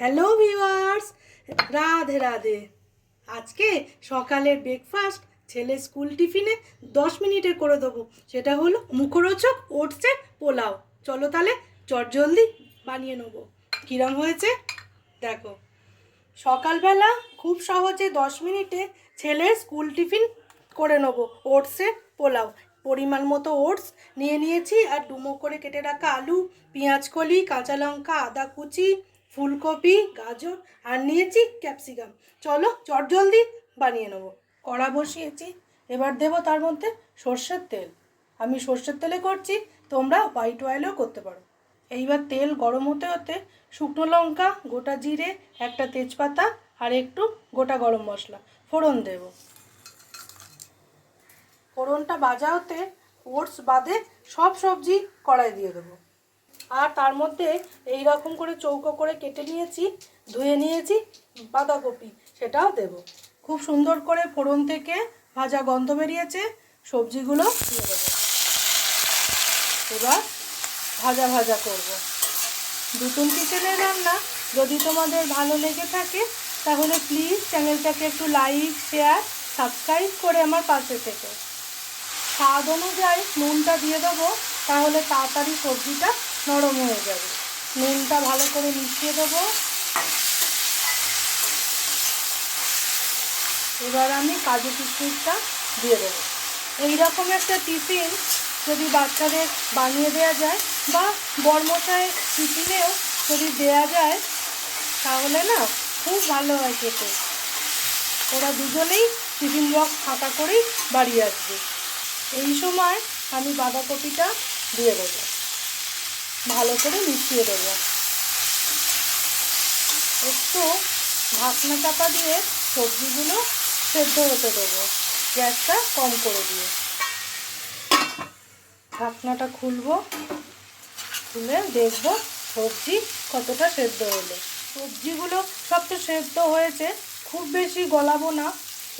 Hello viewers Radhe Radhe. আজকে সকালের breakfast ছেলে স্কুল টিফিনে দশ মিনিটে করে দেবো। সেটা হলো মুখরোচক ওটসের পোলাও। চলো তাহলে চটজলদি বানিয়ে নেব। কিরম হয়েছে? দেখো, সকালবেলা খুব সহজে দশ মিনিটে ছেলের স্কুল টিফিন করে নেব ওটসের পোলাও। পরিমাণ মতো ওটস নিয়ে নিয়েছি আর ডুমো করে কেটে রাখা আলু, পেঁয়াজ কলি, কাঁচা লঙ্কা, আদা কুচি ফুলকপি, গাজর আর নিয়েছি ক্যাপসিকাম। চলো চট জলদি বানিয়ে নেব। কড়া বসিয়েছি। এবার দেবো তার মধ্যে সর্ষের তেল। আমি সর্ষের তেলে করছি, তোমরা হোয়াইট অয়েলেও করতে পারো। এইবার তেল গরম হতে হতে শুকনো লঙ্কা, গোটা জিরে, একটা তেজপাতা আর একটু গোটা গরম মশলা, ফোড়ন দেব। ফোড়নটা বাজা হতে ওটস বাদে সব সবজি কড়াই দিয়ে দেবো। আর তার মধ্যে এই রকম করে চৌকো করে কেটে নিয়েছি, ধুয়ে নিয়েছি, বাঁধাকপি সেটাও দেব। খুব সুন্দর করে ফোড়ন থেকে ভাজা গন্ধ বেরিয়েছে, সবজিগুলো দিয়ে দেবো। এবার ভাজা ভাজা করব। দুতুন কিচেনের রান্না, যদি তোমাদের ভালো লেগে থাকে, তাহলে প্লিজ চ্যানেলটাকে একটু লাইক শেয়ার সাবস্ক্রাইব করে আমার পাশে থেকে। স্বাদ অনুযায়ী নুনটা দিয়ে দেবো, তাহলে তাড়াতাড়ি সবজিটা নরম হয়ে যাবে। নুনটা ভালো করে মিশিয়ে দেবো। এবার আমি কাজু কিশমিশটা দিয়ে দেবো। এইরকম একটা টিফিন যদি বাচ্চাদের বানিয়ে দেওয়া যায় বা বর্মশায় টিফিনেও যদি দেওয়া যায়, তাহলে না খুব ভালো হয় খেতে। ওরা দুজনেই টিফিন বক্স ফাঁকা করেই বাড়ি আসবে। এই সময় আমি বাঁধাকপিটা দিয়ে দেবো। ভালো করে মিশিয়ে দেবো। একটু ঢাকনা চাপা দিয়ে সবজিগুলো সেদ্ধ হতে দেবো, গ্যাসটা কম করে দিয়ে। ঢাকনাটা খুলবো, খুলে দেখব সবজি কতটা সেদ্ধ হলো। সবজিগুলো সব তো সেদ্ধ হয়েছে, খুব বেশি গলাবো না।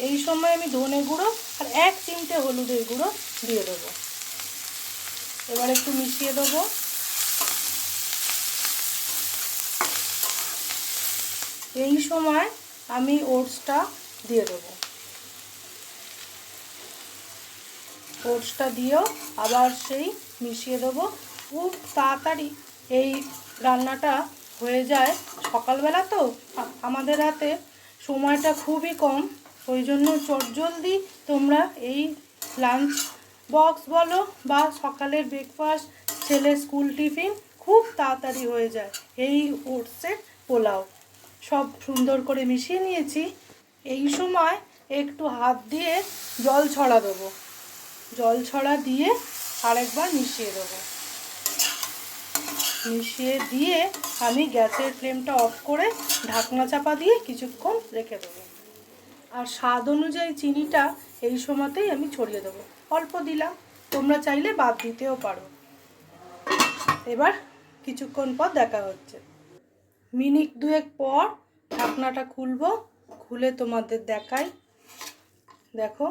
এই সময় আমি ধনে গুঁড়ো আর এক চিমটে হলুদের গুঁড়ো দিয়ে দেবো। এবার একটু মিশিয়ে দেবো। এই সময় আমি ওটসটা দিয়ে দেবো। ওটসটা দিয়েও আবার সেই মিশিয়ে দেবো। খুব তাড়াতাড়ি এই রান্নাটা হয়ে যায় সকালবেলা তো। আমাদের হাতে সময়টা খুবই কম। ওই জন্য চটজলদি তোমরা এই লাঞ্চ বক্স বলো বা সকালের ব্রেকফাস্ট, ছেলে স্কুল টিফিন খুব তাড়াতাড়ি হয়ে যায়। এই ওটসের পোলাও। সব সুন্দর করে মিশিয়ে নিয়েছি। এই সময় একটু হাত দিয়ে জল ছড়া দেবো। জল ছড়া দিয়ে আরেকবার মিশিয়ে দেবো। মিশিয়ে দিয়ে আমি গ্যাসের ফ্লেমটা অফ করে ঢাকনা চাপা দিয়ে কিছুক্ষণ রেখে দেবো। আর স্বাদ অনুযায়ী চিনিটা এই সময়তেই আমি ছড়িয়ে দেবো। অল্প দিলাম, তোমরা চাইলে বাদ দিতেও পারো। এবার কিছুক্ষণ পর দেখা হচ্ছে। মিনিট দুয়েক পর ঢাকনাটা খুলবো, খুলে তোমাদের দেখাই। দেখো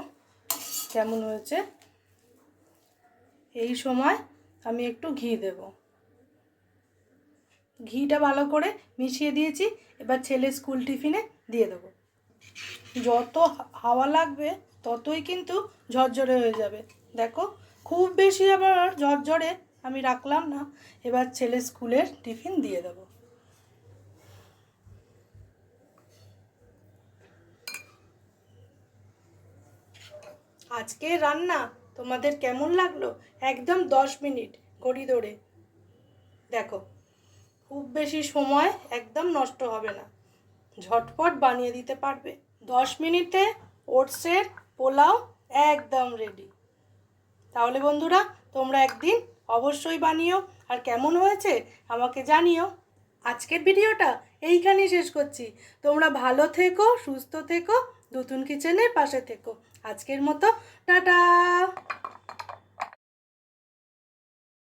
কেমন হয়েছে। এই সময় আমি একটু ঘি দেব। ঘিটা ভালো করে মিশিয়ে দিয়েছি, এবার ছেলে স্কুল টিফিনে দিয়ে দেবো। যত হাওয়া লাগবে, ততই কিন্তু ঝরঝরে হয়ে যাবে। দেখো, খুব বেশি আবার ঝরঝরে আমি রাখলাম না, এবার ছেলে স্কুলের টিফিন দিয়ে দেবো। আজকে রান্না তোমাদের কেমন লাগল? একদম দশ মিনিট ঘড়ি ধরে। দেখো, খুব বেশি সময় একদম নষ্ট হবে না। ঝটপট বানিয়ে দিতে পারবে। দশ মিনিটে ওটসের পোলাও একদম রেডি তাহলে বন্ধুরা, তোমরা একদিন অবশ্যই বানিও। আর কেমন হয়েছে আমাকে জানিও। আজকের ভিডিওটা এইখানেই শেষ করছি। তোমরা ভালো থেকো, সুস্থ থেকো। নতুন কিচেনে পাশে থেকো। আজকের মতো টাটা!